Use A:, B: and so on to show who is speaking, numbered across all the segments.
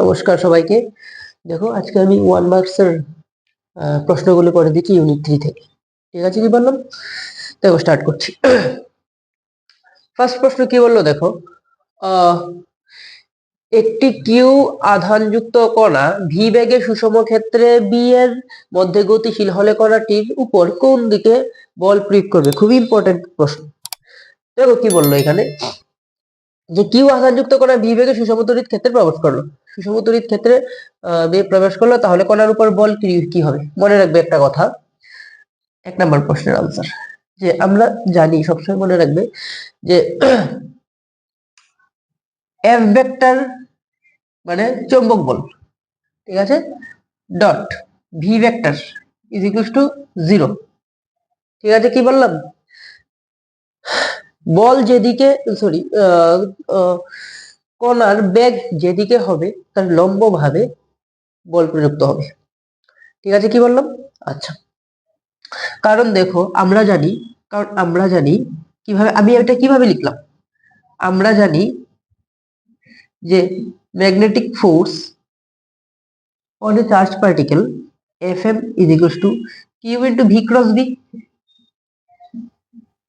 A: নমস্কার সবাইকে। দেখো, আজকে আমি ওয়ান মার্কসের প্রশ্নগুলো করে দিচ্ছি ইউনিট থ্রি থেকে। ঠিক আছে কি বললাম দেখো স্টার্ট করছি। ফার্স্ট প্রশ্ন কি বলল, দেখো? একটি কিউ আধানযুক্ত কণা ভি বেগে সুষম ক্ষেত্রে বি এর মধ্যে গতিশীল হলে কণাটির উপর কোন দিকে বল প্রয়োগ করবে? খুবই ইম্পর্টেন্ট প্রশ্ন। দেখো, কি বলল এখানে? যে কিউ আধানযুক্ত কণা ভি বেগে সুষম তড়িৎ ক্ষেত্রে প্রবেশ করল সুষম তড়িৎ ক্ষেত্রে বেগ প্রবেশ করল, তাহলে কণার উপর বল কি হবে? মনে রাখবে একটা কথা। এক নম্বর প্রশ্নের আনসার যে আমরা জানি, সবসময় মনে রাখবে, যে এফ ভেক্টর মানে চৌম্বক বল, ঠিক আছে? Dot V vector is equals to zero ঠিক আছে? কি বললাম? বল যেদিকে সরি কণার বেগ যেদিকে হবে, তার লম্ব ভাবে বল প্রযুক্ত হবে। ঠিক আছে কি বললাম? আচ্ছা। কারণ দেখো, আমরা জানি, কারণ আমরা জানি কীভাবে, আমি এটা কীভাবে লিখলাম? আমরা জানি যে magnetic force on a charge particle F M is to Q into V cross B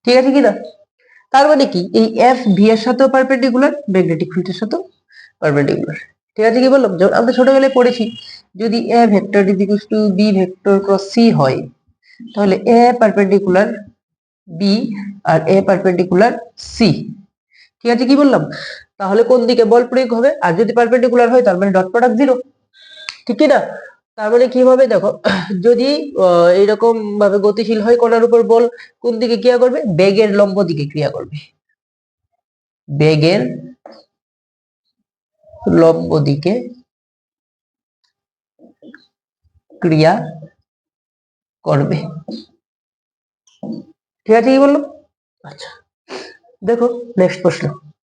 A: ঠিক আছে কিনা তার মানে কি? এই এফ ভি এর সাথেও পারপেন্ডিকুলার ম্যাগনেটিক ফিল্ডের সাথেও পারপেন্ডিকুলার ঠিক আছে কি বললাম? যেমন আমরা ছোটবেলায় পড়েছি, যদি A vector is equals to B vector cross C হয়, তাহলে এ পারপেন্ডিকুলার বি আর এ পারপেন্ডিকুলার সি ঠিক আছে কি বললাম? তাহলে কোন দিকে বল প্রয়োগ হবে? আর যদি পারপেন্ডিকুলার হয়, তার মানে ডট প্রোডাক্ট জিরো ঠিক কি না? তার মানে কি হবে দেখো, যদি এইরকম ভাবে গতিশীল হয় কোনার উপর বল, কোন দিকে ক্রিয়া করবে? বেগের লম্ব দিকে ক্রিয়া করবে। বেগের লম্ব দিকে ক্রিয়া করবে। ঠিক আছে, কি বলল? আচ্ছা দেখো নেক্সট প্রশ্ন।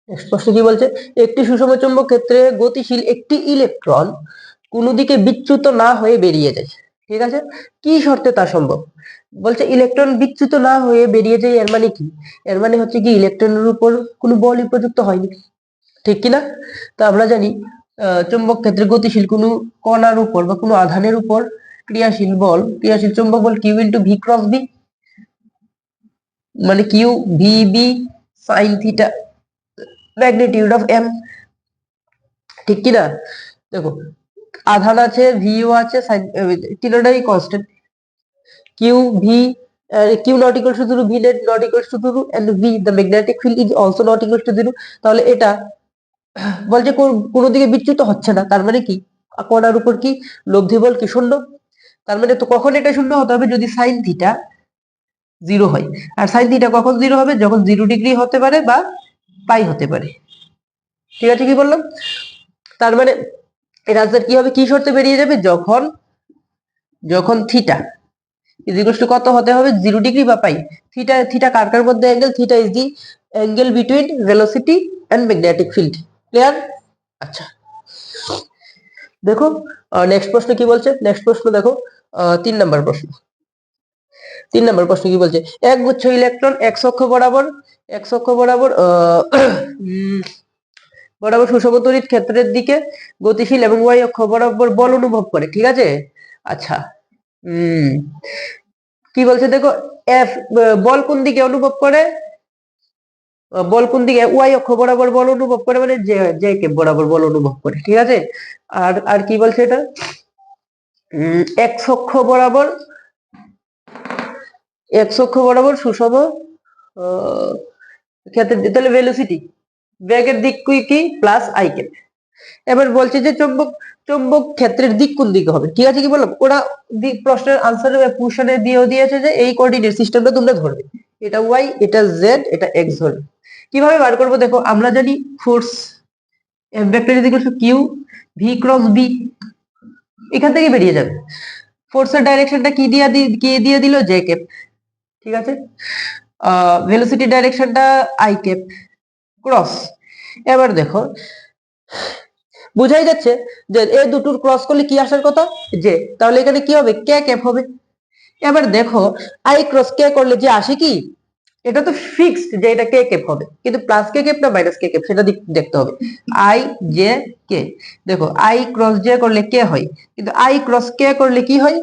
A: নেক্সট প্রশ্ন কি বলছে? একটি সুষম চুম্বক ক্ষেত্রে গতিশীল একটি ইলেকট্রন কোনো দিকে বিচ্যুত না হয়ে বেরিয়ে যায়। ঠিক আছে? কি শর্তে তা সম্ভব? বলছে ইলেকট্রন বিচ্যুত না হয়ে বেরিয়ে যায় এর মানে কি? এর মানে হচ্ছে কি ইলেকট্রনের উপর কোনো বলই উপযুক্ত হয়নি। ঠিক কি না তো আমরা জানি চুম্বক ক্ষেত্রে গতিশীল কোনো কণার উপর বা কোনো আধানের উপর ক্রিয়াশীল বল, ক্রিয়াশীল চুম্বক বল Q into V cross B মানে Q V B sine theta magnitude of M ঠিক কি না দেখো আধান আছে ভিও আছে তিনটাই constant Q V Q not equal to zero V net not equal to zero and V the magnetic field is also not equal to zero তাহলে এটা বলছে কোনো দিকে বিচ্যুত হচ্ছে না, তার মানে কি? কণার উপর কি? লব্ধি বল কি শূন্য? তার মানে তো কখন এটা শূন্য হতে হবে? যদি সাইন থিটা জিরো হয়। আর সাইন থিটা কখন জিরো হবে? যখন জিরো ডিগ্রি হতে পারে বা পাই হতে পারে। ঠিক আছে, কি বললাম? তার মানে এর আনসার কি হবে? কি শর্তে বেরিয়ে যাবে? যখন যখন থিটা ইজ ইকুয়ালস টু কত হতে হবে? জিরো ডিগ্রি বা পাই থিটা থিটা কার কার মধ্যে angle theta is the angle between velocity and magnetic field clear আচ্ছা। দেখো নেক্সট প্রশ্ন কি বলছে? নেক্সট প্রশ্ন দেখো তিন নম্বর প্রশ্ন। তিন নম্বর প্রশ্ন কি বলছে? এক গুচ্ছ ইলেকট্রন এক অক্ষ বরাবর এক অক্ষ বরাবর বরাবর সুষম তড়িৎ ক্ষেত্রের দিকে গতিশীল এবং ওয়াই অক্ষ বরাবর বল অনুভব করে, ঠিক আছে? আচ্ছা উম, কি বলছে দেখো? এফ বল কোন দিকে অনুভব করে? বল কোন দিকে? ওয়াই অক্ষ বরাবর বল অনুভব করে মানে যে যে কে বরাবর বল অনুভব করে, ঠিক আছে? আর আর কি বলছে এটা? এক্স অক্ষ বরাবর এক্স অক্ষ বরাবর সুষম ক্ষেত্রে তাহলে ভেলোসিটি বেগের দিক কি কি? প্লাস আই ক্যাপ এবার বলছে যে চুম্বক চুম্বক ক্ষেত্রের দিক কোন দিকে হবে? ঠিক আছে কি বললাম? ওরা প্রশ্নের আনসারে পোর্শনে দিয়েও দিয়েছে যে এই কোঅর্ডিনেট সিস্টেমটা তোমরা ধরবে। এটা ওয়াই এটা জেড এটা এক্স ধরবে। কীভাবে বার করব? দেখো, আমরা জানি force F vector is Q V cross B এখান থেকে বেরিয়ে যাবে। ফোর্সের ডাইরেকশনটা কি দিয়ে কি দিয়ে দিল? জে ক্যাপ ঠিক আছে? ভেলোসিটি ডাইরেকশনটা আই ক্যাপ ক্রস এবার দেখো, বুঝাই যাচ্ছে যে এই দুটোর ক্রস করলে কি আসার কথা? যে, তাহলে এখানে কি হবে? কে ক্যাপ হবে? এবার দেখো আই ক্রস কে করলে যে আসে কি? এটা তো ফিক্সড যে এটা কে কেপ হবে। কিন্তু প্লাস কে কেপ না মাইনাস কে কেপ সেটা দেখতে হবে। আই জে কে দেখো আই ক্রস জে করলে কে হয়? কিন্তু আই ক্রস কে করলে কি হয়?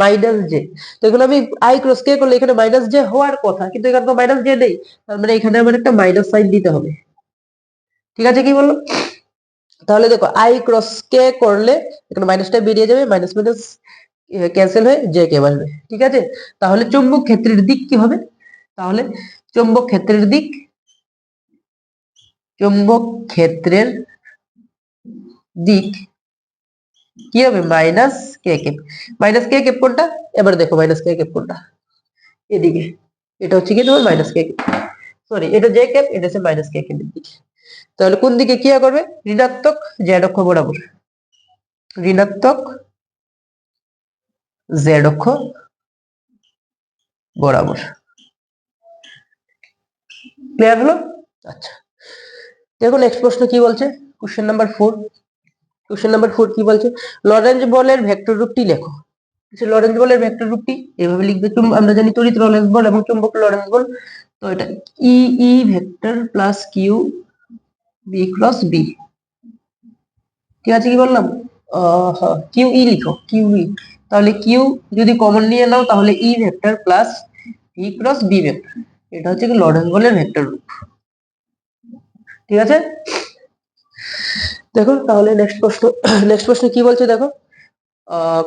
A: মাইনাস জে তো এখানে আমি আই ক্রস কে করলে এখানে মাইনাস জে হওয়ার কথা, কিন্তু এখানে তো মাইনাস জে নেই। তার মানে এখানে আমার একটা মাইনাস সাইন দিতে হবে। ঠিক আছে, কি বলল? তাহলে দেখো আই ক্রস কে করলে এখানে মাইনাসটা বেরিয়ে যাবে মাইনাস মাইনাস ক্যান্সেল হয়ে জে কে বাসবে, ঠিক আছে? তাহলে চুম্বক ক্ষেত্রের দিক কি হবে? তাহলে চুম্বক ক্ষেত্রের দিক, চুম্বক ক্ষেত্রের দিক কি হবে? Minus k cap minus k cap কোনটা? এবার দেখো মাইনাস কে কেপ কোনটা? এদিকে, এটা হচ্ছে কি তোমার মাইনাস কে কেপ সরি এটা জে কেপ এটা হচ্ছে মাইনাস কে কেপ দিকে। তাহলে কোন দিকে কি করবে? ঋণাত্মক জেড অক্ষ বরাবর। ঋণাত্মক জেড অক্ষ বরাবর। ক্লিয়ার হলো? আচ্ছা। দেখো নেক্সট প্রশ্ন কি বলছে? Question number four question number four কি বলছে? লরেঞ্জ বলের ভেক্টর রূপটি লেখো। লরেঞ্জ বলের ভেক্টর রূপটি এভাবে লিখবে। আমরা জানি তড়িৎ লরেঞ্জ বল এবং চুম্বক লরেঞ্জ বল। তো এটা E E vector plus Q B cross B ঠিক আছে কি বললাম? কিউ ই লিখো কিউ ই তাহলে কিউ যদি কমন নিয়ে নাও, তাহলে E vector plus V cross B vector এটা হচ্ছে লরেন্স বলের ভেক্টর রূপ ঠিক আছে? দেখো, তাহলে নেক্সট প্রশ্ন নেক্সট প্রশ্ন কি বলছে দেখো?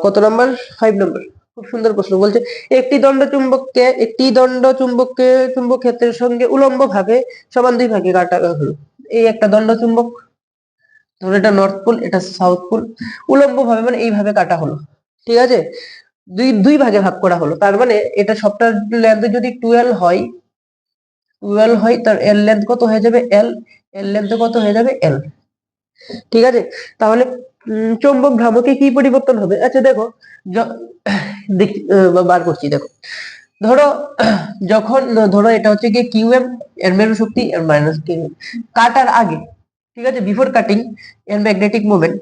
A: কত নাম্বার ফাইভ নাম্বার খুব সুন্দর প্রশ্ন। বলছে, একটি দণ্ড চুম্বককে, একটি দণ্ড চুম্বককে, চুম্বক ক্ষেত্রের সঙ্গে উলম্ব ভাবে সমান দুই ভাগে কাটা, হলো। এই একটা দণ্ড চুম্বক ধরো এটা নর্থ পোল এটা সাউথ পোল উলম্ব ভাবে মানে এইভাবে কাটা হলো, ঠিক আছে? দুই দুই ভাগে ভাগ করা হলো, তার মানে এটা সবটার লেন্থ যদি টুয়েলভ হয় টুয়েলভ হয়, তার এল লেন্থ কত হয়ে যাবে? এল এল লেন্থ কত হয়ে যাবে? এল ঠিক আছে? তাহলে চৌম্বক ভ্রামকে কি পরিবর্তন হবে? আচ্ছা দেখো বার করছি, দেখো। ধরো, যখন, ধরো এটা হচ্ছে কি কিউএম এর মেরু শক্তি, এর মাইনাস কিউ কাটার আগে, ঠিক আছে? বিফোর কাটিং এর magnetic moment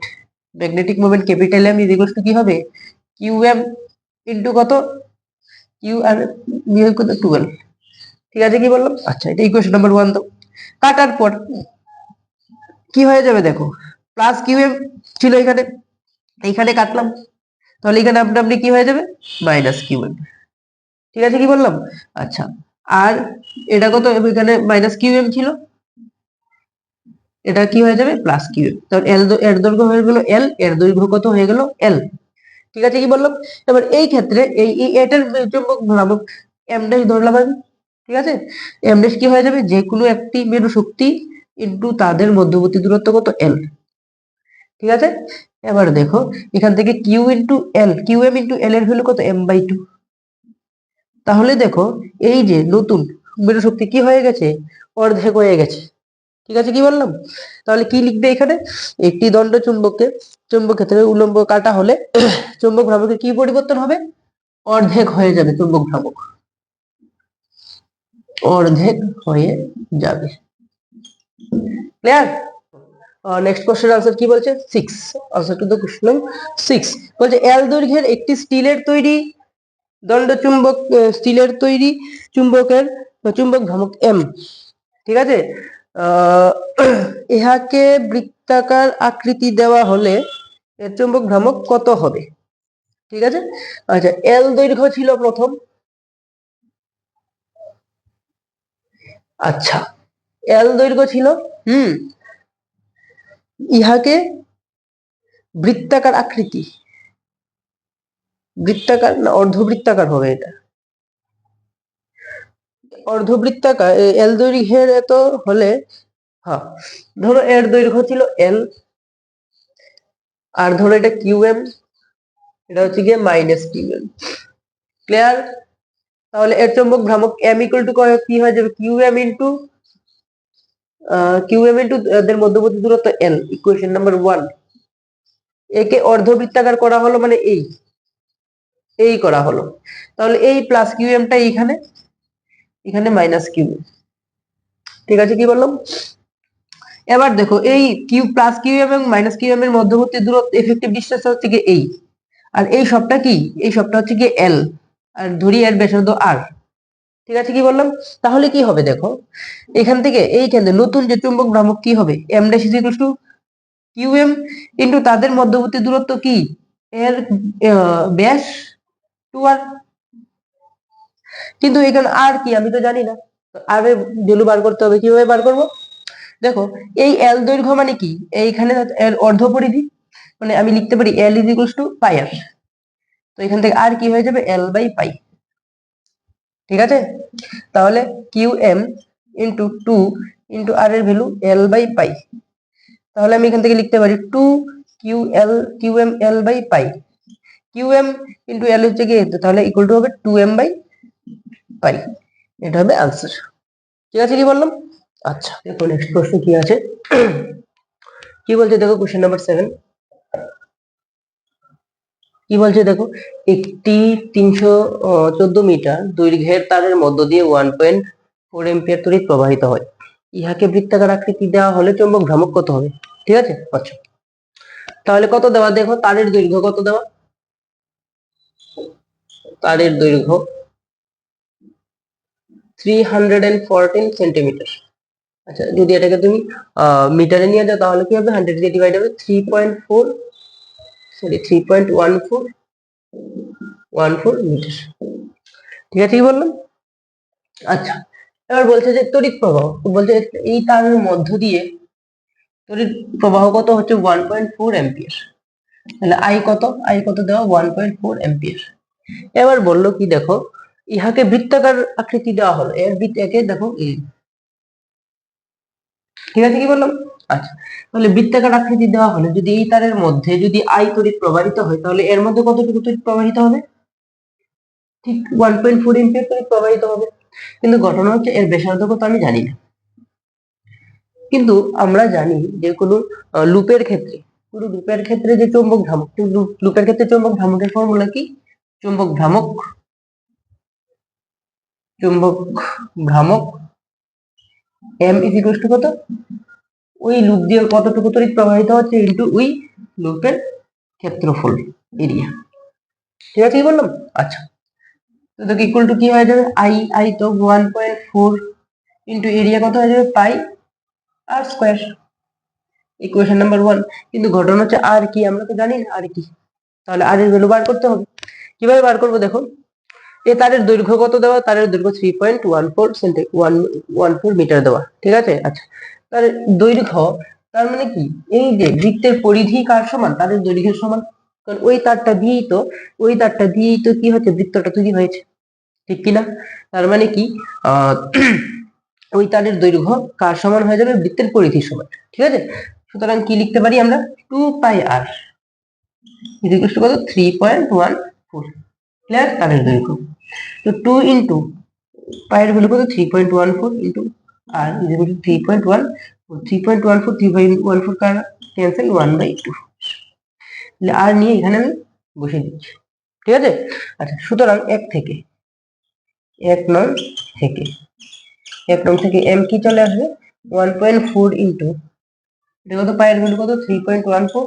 A: magnetic moment capital M is equals to কি হবে? কিউএম ইনটু কত? কিউ আর বিয়োগ কত? টুয়েলভ ঠিক আছে? কি বললাম আচ্ছা এটা ইকুয়েশন নাম্বার ওয়ান তো। কাটার পর, কি হয়ে যাবে দেখো? প্লাস কিউএম ছিল এখানে। এইখানে কাটলাম। তাহলে এখানে আপনা আপনি কি হয়ে যাবে? মাইনাস কিউএম ঠিক আছে, কি বললাম? আচ্ছা আর এটা কত এখানে মাইনাস কিউএম ছিল? এটা কি হয়ে যাবে? প্লাস কিউএম তাহলে এল এর দৈর্ঘ্য হয়ে গেল এল এর দৈর্ঘ্য কত হয়ে গেল এল ঠিক আছে, কি বললাম? এবার এই ক্ষেত্রে এই এই, এটার চুম্বক ভ্রামক এম ড্যাশ ধরলাম আমি। ঠিক আছে? এম ড্যাশ কি হয়ে যাবে? যে কোনো একটি মেরু শক্তি ইনটু তাদের মধ্যবর্তী দূরত্ব কত এল ঠিক আছে? এবার দেখো, এখান থেকে Q into L Q M into L এর ভ্যালু কত? এম বাই টু তাহলে দেখো, এই যে নতুন মেরু শক্তি কি হয়ে গেছে? অর্ধেক হয়ে গেছে। ঠিক আছে কি বললাম? তাহলে কি লিখবে এখানে? একটি দণ্ড চুম্বককে চুম্বক ক্ষেত্রে উলম্ব কাটা হলে চুম্বক ভ্রামকের কি পরিবর্তন হবে? অর্ধেক হয়ে যাবে চুম্বক ভ্রামক। অর্ধেক হয়ে যাবে। ক্লিয়ার নেক্সট কোশ্চেন আনসার কি বলছে? Six answer two question six বলছে এল দৈর্ঘ্যের একটি স্টিলের তৈরি দণ্ড চুম্বক স্টিলের তৈরি চুম্বকের, চুম্বক ভ্রামক এম। ঠিক আছে? ইহাকে বৃত্তাকার আকৃতি দেওয়া হলে এর চুম্বক ভ্রামক কত হবে? ঠিক আছে? আচ্ছা এল দৈর্ঘ্য ছিল প্রথম। আচ্ছা এল দৈর্ঘ্য ছিল, হুম, ইহাকে বৃত্তাকার আকৃতি। বৃত্তাকার না অর্ধবৃত্তাকার হবে এটা? অর্ধবৃত্তাকার এল দৈর্ঘ্যের এত হলে হ্যাঁ ধরো এর দৈর্ঘ্য ছিল এল আর ধরো এটা কিউএম এটা হচ্ছে গিয়ে মাইনাস কিউএম ক্লিয়ার তাহলে এর চৌম্বক ভ্রামক এম ইকুয়াল টু কি হয়ে যাবে? কিউএম ইন্টু কিউএম ইন্টু এদের মধ্যবর্তী দূরত্ব এল ইকুয়েশন নাম্বার ওয়ান একে অর্ধবৃত্তাকার করা হলো মানে এই। এই করা হলো। তাহলে এই প্লাস কিউ কিউএমটা এইখানে এখানে। মাইনাস কিউ ঠিক আছে, কি বললাম? এবার দেখো, এই কিউ প্লাস কিউ এবং মাইনাস কিউ এম এর মধ্যবর্তী দূরত্ব এফেক্টিভ ডিসটেন্স হচ্ছে কি এই। আর এই সবটা কি? এই সবটা হচ্ছে কি এল আর ধরি এর ব্যাসার্ধ আর ঠিক আছে, কি বললাম? তাহলে কি হবে দেখো? এখান থেকে এইখান থেকে নতুন যে চুম্বক ভ্রামক কি হবে? M dash is equal to Q M into তাদের মধ্যবর্তী দূরত্ব কি? এর ব্যাস টু আর কিন্তু এখানে আর কি, আমি তো জানি না। আর ভ্যালু বার করতে হবে, কীভাবে বার করব? দেখো, এই এল দৈর্ঘ্য মানে কি? এইখানে এর অর্ধ পরিধি মানে আমি লিখতে পারি L is equal to pi R তো এখান থেকে আর কি হয়ে যাবে? এল বাই পাই ঠিক আছে? তাহলে Q M into two into R এর ভ্যালু এল বাই পাই তাহলে আমি এখান থেকে লিখতে পারি two Q L Q M L by pi Q M into L হচ্ছে কি? তাহলে ইকুয়াল টু হবে টু এম বাই পাই এটা হবে আনসার ঠিক আছে, কি বললাম? আচ্ছা দেখো নেক্সট প্রশ্ন কি আছে? কি বলছে দেখো কোশ্চেন নাম্বার সেভেন কি বলছে দেখো? একটি তিনশো চোদ্দ মিটার দৈর্ঘ্যের তারের মধ্য দিয়ে ওয়ান পয়েন্ট ফোর এম্পিয়ার তড়িৎ প্রবাহিত হয়। ইহাকে বৃত্তাকার আকৃতি দেওয়া হলে চৌম্বক ভ্রামক কত হবে? ঠিক আছে? আচ্ছা। তাহলে কত দেওয়া? দেখো তারের দৈর্ঘ্য কত দেওয়া? তারের দৈর্ঘ্য থ্রি হান্ড্রেড ফোরটিন সেন্টিমিটার আচ্ছা যদি এটাকে তুমি মিটারে নিয়ে যাও, তাহলে কি হবে? হান্ড্রেড দিয়ে ডিভাইড হবে three point four sorry three point one four one four meter ঠিক আছে, কি বললাম? আচ্ছা এবার বলছে যে তড়িৎ প্রবাহ, বলছে এই তারের মধ্য দিয়ে তড়িৎ প্রবাহ কত হচ্ছে? ওয়ান পয়েন্ট ফোর এম্পিয়ার তাহলে আই কত? আই কত দেওয়া? ওয়ান পয়েন্ট ফোর এম্পিয়ার এবার বলল কি, দেখো, ইহাকে বৃত্তাকার আকৃতি দেওয়া হলো। এর একে দেখো, এই ঠিক আছে কি বললাম আচ্ছা তাহলে বৃত্তাকার আকৃতি দেওয়া হলে। যদি এই তারের মধ্যে যদি আই তড়িৎ প্রবাহিত হয়, তাহলে এর মধ্যে কতটুকু তড়িৎ প্রবাহিত হবে? ঠিক ওয়ান পয়েন্ট ফোর এম্পিয়ার তড়িৎ প্রবাহিত হবে। কিন্তু ঘটনা হচ্ছে, এর ব্যাসার্ধ কত আমি জানি না। কিন্তু আমরা জানি যে কোনো লুপের ক্ষেত্রে কোনো লুপের ক্ষেত্রে যে চৌম্বক ভ্রামক লুপের ক্ষেত্রে চৌম্বক ভ্রামকের ফর্মুলা কি? চৌম্বক ভ্রামক, চুম্বক ভ্রামক এম ইজ ইকুয়াল টু কত? ওই লুপ দিয়ে কতটুকু তড়িৎ প্রবাহিত হচ্ছে ইন্টু ওই লুপের ক্ষেত্রফল এরিয়া ঠিক আছে কি বললাম? আচ্ছা। তো ইকুয়াল টু কি হয়ে যাবে? আই আই তো one point four into area কত হয়ে যাবে? Pi R square equation number one কিন্তু ঘটনা হচ্ছে আর কি? আমরা তো জানি আর কি। তাহলে আর এর ভ্যালু বার করতে হবে। কীভাবে বার করব দেখো এ তারের দৈর্ঘ্য কত দেওয়া? তারের দৈর্ঘ্য three point one four centi one one four meter দেওয়া, ঠিক আছে? আচ্ছা তার দৈর্ঘ্য, তার মানে কি? এই যে বৃত্তের পরিধি কার সমান? তাদের দৈর্ঘ্যের সমান। কারণ ওই তারটা দিয়েই তো, ওই তারটা দিয়েই তো কি হচ্ছে? বৃত্তটা তৈরি হয়েছে, ঠিক কিনা? তার মানে কি? আহ, ওই তারের দৈর্ঘ্য কার সমান হয়ে যাবে? বৃত্তের পরিধির সমান, ঠিক আছে? সুতরাং কি লিখতে পারি আমরা? টু পাই আর কত? Three point one four clear তারের দৈর্ঘ্য তো টু ইন্টু পায়ের ভ্যালু কত? Three point one four into R is equal two three point one three point one four three point one four car cancel one by two R নিয়ে এখানে আমি বসে দিচ্ছি। ঠিক আছে? আচ্ছা সুতরাং এক থেকে, এক নং থেকে, এক নং থেকে এম কি চলে আসবে? ওয়ান পয়েন্ট ফোর ইন্টু এটা কত? পায়ের ভ্যালু কত? Three point one four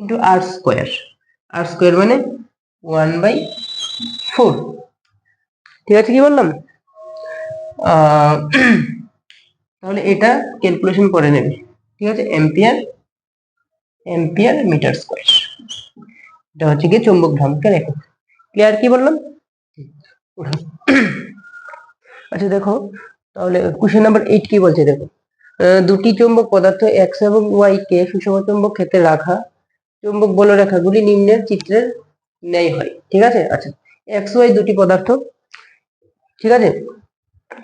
A: into R square R square মানে ওয়ান বাই ফোর। ঠিক আছে, কি বললাম? তাহলে এটা ক্যালকুলেশন করে নেবে। ঠিক আছে এম্পিয়ার এম্পিয়ার মিটার স্কোয়ার এটা হচ্ছে কি চুম্বক ভ্রামকের একক ক্লিয়ার কি বললাম? আচ্ছা দেখো, তাহলে কোশ্চেন নাম্বার এইট কি বলছে, দেখো? দুটি চুম্বক পদার্থ এক্স এবং ওয়াই কে সুষম চুম্বক ক্ষেত্রে রাখা, চুম্বক বলরেখাগুলি নিম্নের চিত্রের ন্যায় হয়, ঠিক আছে? আচ্ছা এক্স ওয়াই দুটি পদার্থ, ঠিক আছে?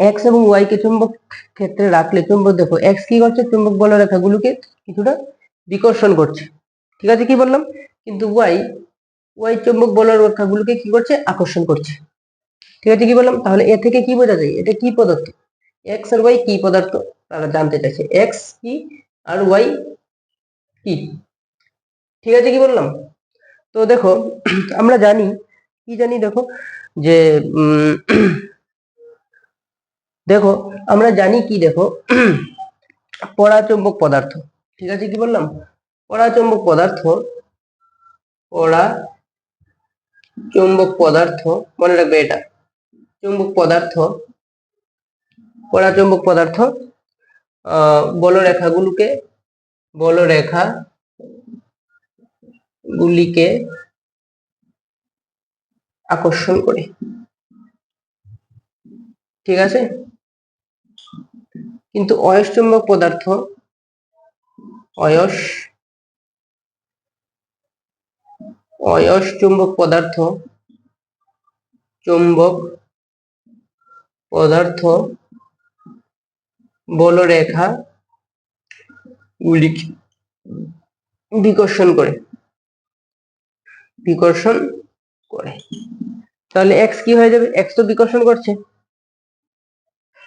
A: এক্স এবং ওয়াই কে চুম্বক ক্ষেত্রে রাখলে চুম্বক, দেখো এক্স কি করছে? চুম্বক বলরেখাগুলোকে কিছুটা বিকর্ষণ করছে, ঠিক আছে কি বললাম? কিন্তু ওয়াই ওয়াই চুম্বক বলরেখাগুলোকে কি করছে? আকর্ষণ করছে, ঠিক আছে কি বললাম? তাহলে এ থেকে কি বোঝা যায়? এটা কি পদার্থ? এক্স আর ওয়াই কি পদার্থ? তারা জানতে চাইছে। এক্স কি আর ওয়াই কি? ঠিক আছে কি বললাম? তো দেখো, আমরা জানি, কি জানি দেখো, যে দেখো, আমরা জানি কি দেখো, পরাচুম্বক পদার্থ, ঠিক আছে কি বললাম? পরাচুম্বক পদার্থ পরা চুম্বক পদার্থ, মনে রাখবে এটা, চুম্বক পদার্থ, পরাচুম্বক পদার্থ বলরেখাগুলোকে, বলরেখা গুলিকে আকর্ষণ করে। ঠিক আছে? কিন্তু অয়স্চুম্বক পদার্থ, অয়স অয়স চুম্বক পদার্থ চুম্বক পদার্থ, বলরেখা, গুলিকে বিকর্ষণ করে। বিকর্ষণ করে। তাহলে এক্স কি হয়ে যাবে? এক্স তো বিকর্ষণ করছে।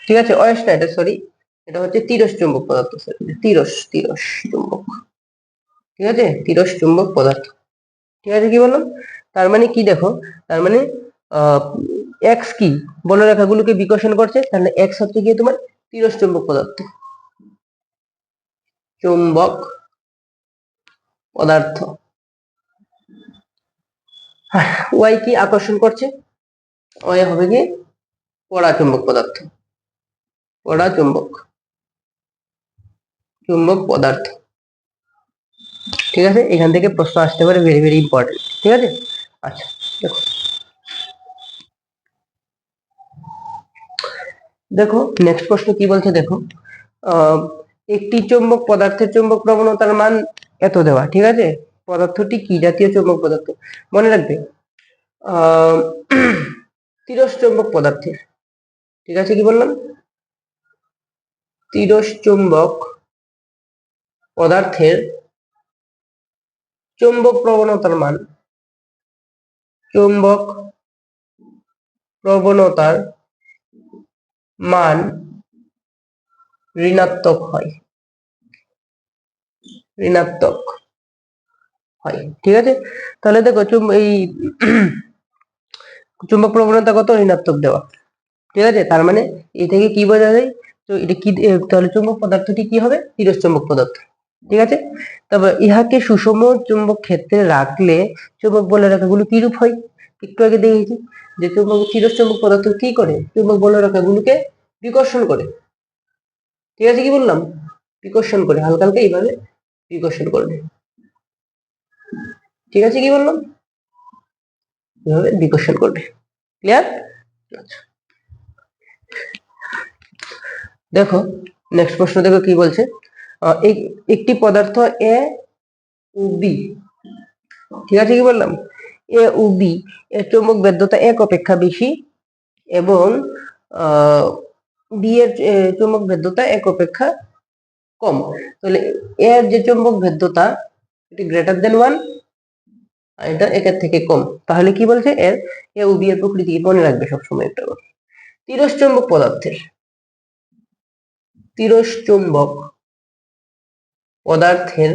A: ঠিক আছে অয়স না এটা সরি এটা হচ্ছে তিরস চুম্বক পদার্থ sorry, তিরস তিরস চুম্বক। ঠিক আছে তিরস চুম্বক পদার্থ। ঠিক আছে কি বললাম? তার মানে কি দেখো? তার মানে এক্স কি? বলরেখাগুলোকে বিকর্ষণ করছে তাহলে এক্স হচ্ছে গিয়ে তোমার তিরস চুম্বক পদার্থ। চুম্বক পদার্থ। ওয়াই কি আকর্ষণ করছে? ওয়াই হবে কি পড়া চুম্বক পদার্থ। পড়া চুম্বক চুম্বক পদার্থ। ঠিক আছে? এখান থেকে প্রশ্ন আসতে পারে ভেরি ভেরি ইম্পর্টেন্ট ঠিক আছে? আচ্ছা দেখো। দেখো নেক্সট প্রশ্ন কি বলছে দেখো? একটি চুম্বক পদার্থের চুম্বক প্রবণতার মান এত দেওয়া, ঠিক আছে? পদার্থটি কি? জাতীয় চৌম্বক পদার্থ। মনে রাখবে, আহ তিরস চুম্বক পদার্থের। ঠিক আছে কি বললাম? তিরস চুম্বক পদার্থের চুম্বক প্রবণতার মান, চুম্বক প্রবণতার মান ঋণাত্মক হয়। ঋণাত্মক। হয়। ঠিক আছে? তাহলে দেখো, চুম, এই চুম্বক প্রবণতা কত? ঋণাত্মক দেওয়া। ঠিক আছে? তার মানে এই থেকে কি বোঝা যায়? তো এটা কি তাহলে চুম্বক পদার্থটি কি হবে? তিরস চুম্বক পদার্থ। ঠিক আছে? তবে ইহাকে সুষম চুম্বক ক্ষেত্রে রাখলে চুম্বক বলে রেখাগুলো কি রূপ হয়? একটু আগে দেখেছি যে চুম্বক তিরস চুম্বক পদার্থ কি করে? চুম্বক বলে রেখাগুলোকে বিকর্ষণ করে। ঠিক আছে কি বললাম? বিকর্ষণ করে, হালকা হালকা এইভাবে বিকর্ষণ করবে। ঠিক আছে কি বললাম? এভাবে বিকর্ষণ করবে। ক্লিয়ার দেখো নেক্সট প্রশ্ন দেখো কি বলছে? একটি পদার্থ এ ও বি ঠিক আছে কি বললাম? এ ও বি এর চৌম্বক বেদ্যতা এক অপেক্ষা বেশি এবং বি এর চৌম্বক ভেদ্যতা এক অপেক্ষা কম। তাহলে এর যে চৌম্বক ভেদ্যতা এটি গ্রেটার দেন ওয়ান আর এটা একের থেকে কম। তাহলে কি বলছে? এর, এ ও বি এর প্রকৃতি? মনে রাখবে সবসময় একটা কথা। তিরস পদার্থের। তিরস চৌম্বক পদার্থের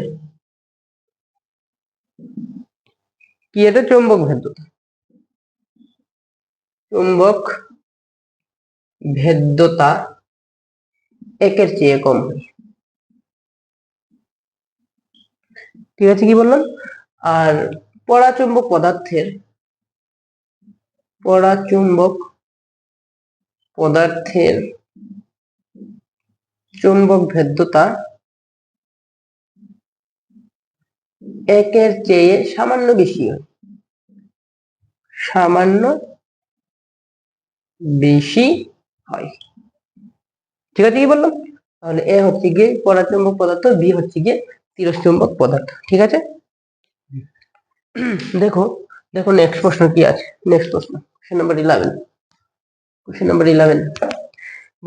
A: কি এটা? চৌম্বক ভেদ্যতা। চৌম্বক ভেদ্যতা একের চেয়ে কম। হয় ঠিক আছে কি বললাম? আর পরাচুম্বক পদার্থের পরাচুম্বক পদার্থের চুম্বক ভেদ্যতা একের চেয়ে সামান্য বেশি হয়। সামান্য বেশি হয়। ঠিক আছে কি বললাম? তাহলে এ হচ্ছে গিয়ে পরাচুম্বক পদার্থ, বি হচ্ছে গিয়ে তিরস্চুম্বক পদার্থ। ঠিক আছে? দেখো দেখো নেক্সট প্রশ্ন কি আছে? নেক্সট প্রশ্ন question number eleven question number eleven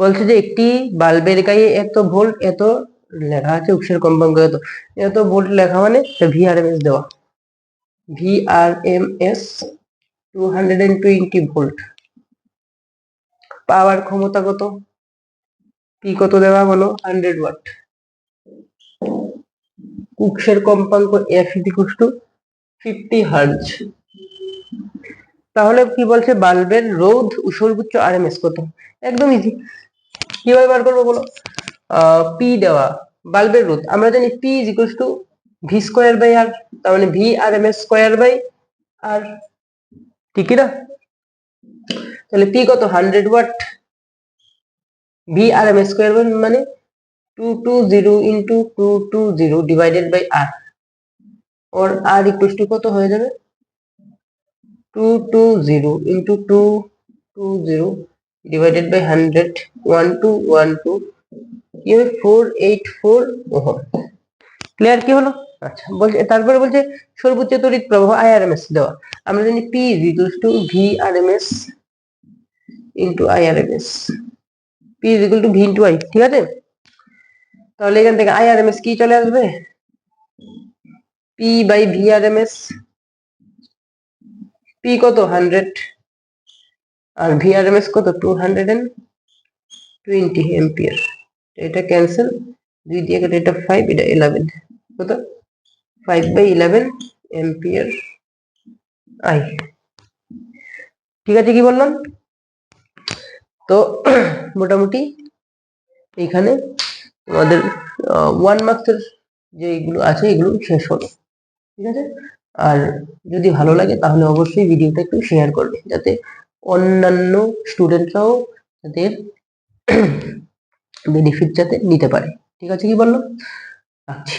A: বলছে যে, একটি বাল্বের গায়ে এত ভোল্ট এত লেখা আছে উৎসের কম্পাঙ্ক এত। এত ভোল্ট লেখা মানে ভি আর এম এস দেওয়া। VRMS two hundred and twenty volt power ক্ষমতা কত? পি কত দেওয়া হলো? হান্ড্রেড ওয়াট কুকসের কম্পাঙ্ক F equal to fifty hertz. তাহলে কি বলছে? বাল্বের ও সর্বোচ্চ আরএমএস কত? একদম ইজি কীভাবে বার করব বলো? পি দেওয়া, বাল্বের রোধ। আমরা জানি P is equal to V square by R তার মানে V R M S square by R ঠিক না? তাহলে পি কত? Hundred watt V R M S square by মানে two two zero into two two zero divided by R or R equal to কত হয়ে যাবে? Two two zero into two two zero divided by hundred one two one two কি হবে four, eight, four ohm clear কি হলো? আচ্ছা বলছে, তারপরে বলছে, সর্বোচ্চ তড়িৎ প্রবাহ আইআরএমএস দেওয়া। আমরা জানি P equals to V RMS into IRMS P equal to V into I ঠিক আছে? তাহলে এখান থেকে আইআরএমএস কি চলে আসবে? P by V RMS P কত? হান্ড্রেড আর ভি আরএমএস কত? Two hundred and twenty ampere এটা ক্যান্সেল দুই দিয়ে কেটে, এটা ফাইভ এটা ইলেভেন কত? Five by eleven ampere I. ঠিক আছে, কি বললাম? তো মোটামুটি এইখানে তোমাদের ওয়ান মার্কসের যে এগুলো আছে, এগুলো শেষ হলো। ঠিক আছে? আর যদি ভালো লাগে তাহলে অবশ্যই ভিডিওটা একটু শেয়ার করবে যাতে অন্যান্য স্টুডেন্টরাও তাদের বেনিফিট যাতে নিতে পারে। ঠিক আছে কি বলল? রাখছি।